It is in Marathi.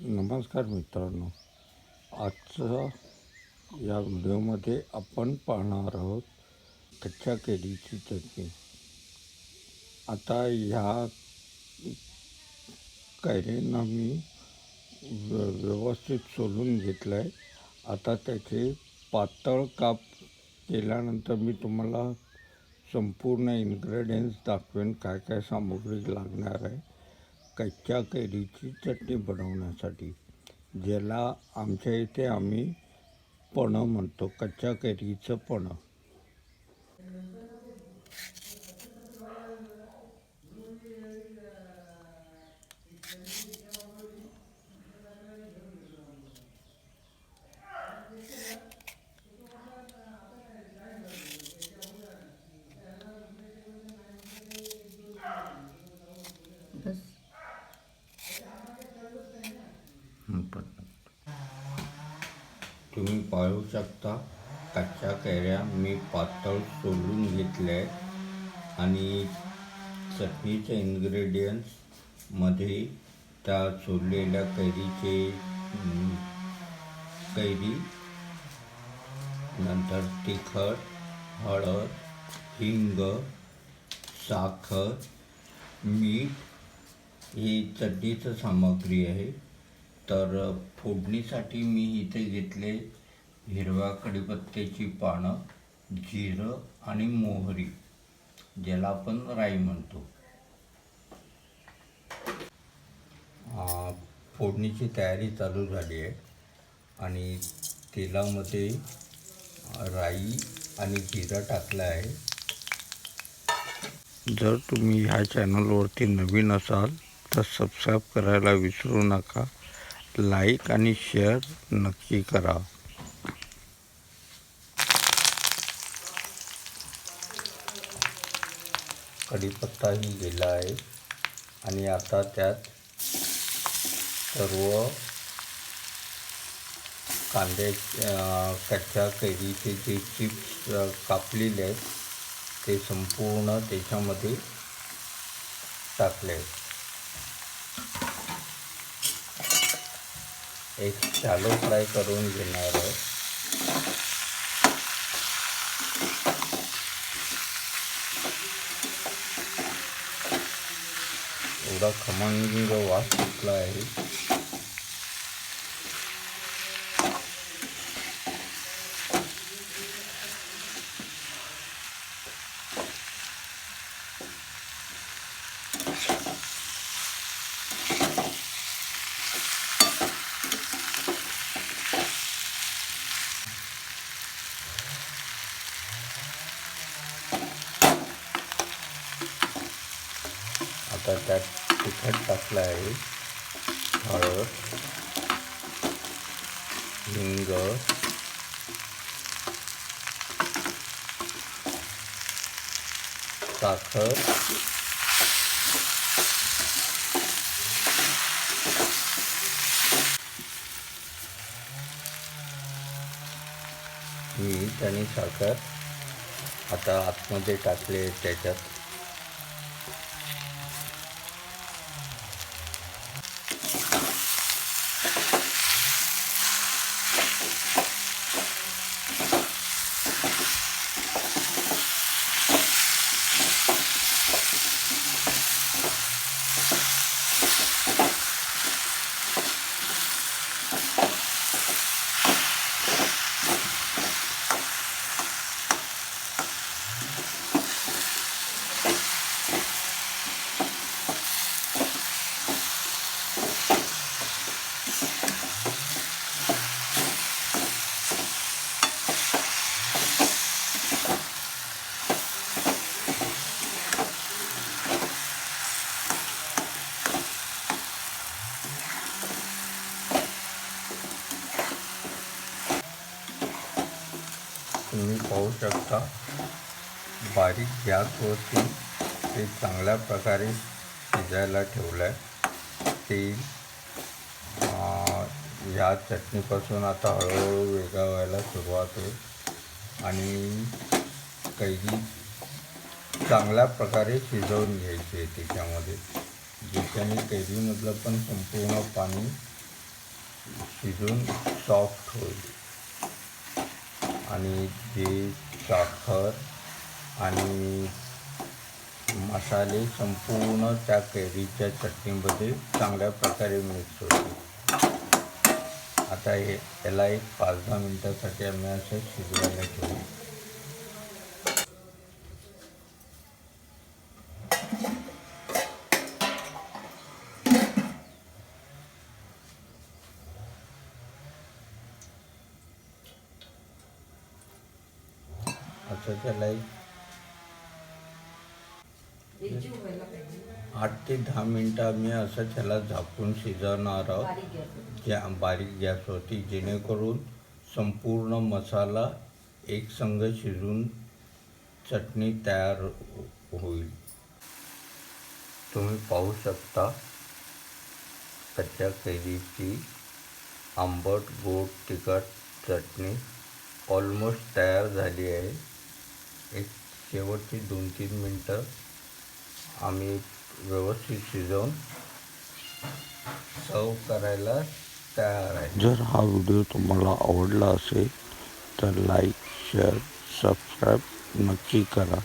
नमस्कार मित्रांनो. आजचा या व्हिडिओमध्ये आपण पाहणार आहोत कच्च्या केळीची चटणी. आता ह्या कैऱ्यांना मी व्य व्यवस्थित सोलून घेतलं आहे आता त्याचे पातळ काप केल्यानंतर मी तुम्हाला संपूर्ण इन्ग्रेडियंट्स दाखवेन काय काय सामग्री लागणार आहे. कच्च्या कैरीची चटणी बनवण्यासाठी ज्याला आमच्या इथे आम्ही पणं म्हणतो कच्च्या कैरीचं पणं. तुम्ही पाळू शकता. कच्च्या कैऱ्या मी पातळ सोलून घेतल्या आहेत. आणि चटणीचे इन्ग्रेडियंट्समध्ये त्या सोललेल्या कैरीचे कैरी नंतर तिखट हळद हिंग साखर मीठ. ही चटणीचं सामग्री आहे. तर फोडणीसाठी मी इथे घेतले हिरव्या कढीपत्त्याची पानं जिरं आणि मोहरी ज्याला आपण राई म्हणतो. फोडणीची तयारी चालू झाली आहे आणि तेलामध्ये राई आणि जिरं टाकलं आहे. जर तुम्ही ह्या चॅनलवरती नवीन असाल तर सबस्क्राईब करायला विसरू नका. लाईक आणि शेअर नक्की करा. कढीपत्ताही गेला आहे. आणि आता त्यात सर्व कांदे कच्च्या कैरीचे जे चिप्स कापलेले आहेत ते संपूर्ण त्याच्यामध्ये टाकले आहेत. एक शालो फ्राय करून घेणार आहोत एवढा खमंग वास सुटला आहे. आता त्यात तिखट टाकलं आहे. हळद हिंग साखर मीठ आणि साखर आता आतमध्ये टाकले त्याच्यात. तुम्ही पाहू शकता. बारीक गॅसवरती ते चांगल्या प्रकारे शिजायला ठेवलं आहे तेल ह्या या चटणीपासून आता हळूहळू वेगळा व्हायला सुरुवात होईल. आणि कैरी चांगल्या प्रकारे शिजवून घ्यायची आहे त्याच्यामध्ये. ज्याच्याने कैरीमधलं पण संपूर्ण पाणी शिजून सॉफ्ट होईल. आणि जे साखर आणि मसाले संपूर्ण त्या कैरीच्या चटणीमध्ये चांगल्या प्रकारे मिक्स होते आता हे याला एक पाच दहा मिनटासाठी आम्ही असं शिजवायला ठेवू. त्याला आठ ते दहा मिनटं आम्ही असं त्याला झाकून शिजवणार आहोत. ज्या बारीक गॅसवरती जेणेकरून संपूर्ण मसाला एकसंग शिजून चटणी तयार होईल. तुम्ही पाहू शकता कच्च्या कैरीची आंबट गोड तिखट चटणी ऑलमोस्ट तयार झाली आहे. एक शेवटची दोन तीन मिनटं आम्ही व्यवस्थित शिजवून सर्व करायला तयार आहे. जर हा व्हिडिओ तुम्हाला आवडला असेल तर लाईक शेअर सबस्क्राईब नक्की करा.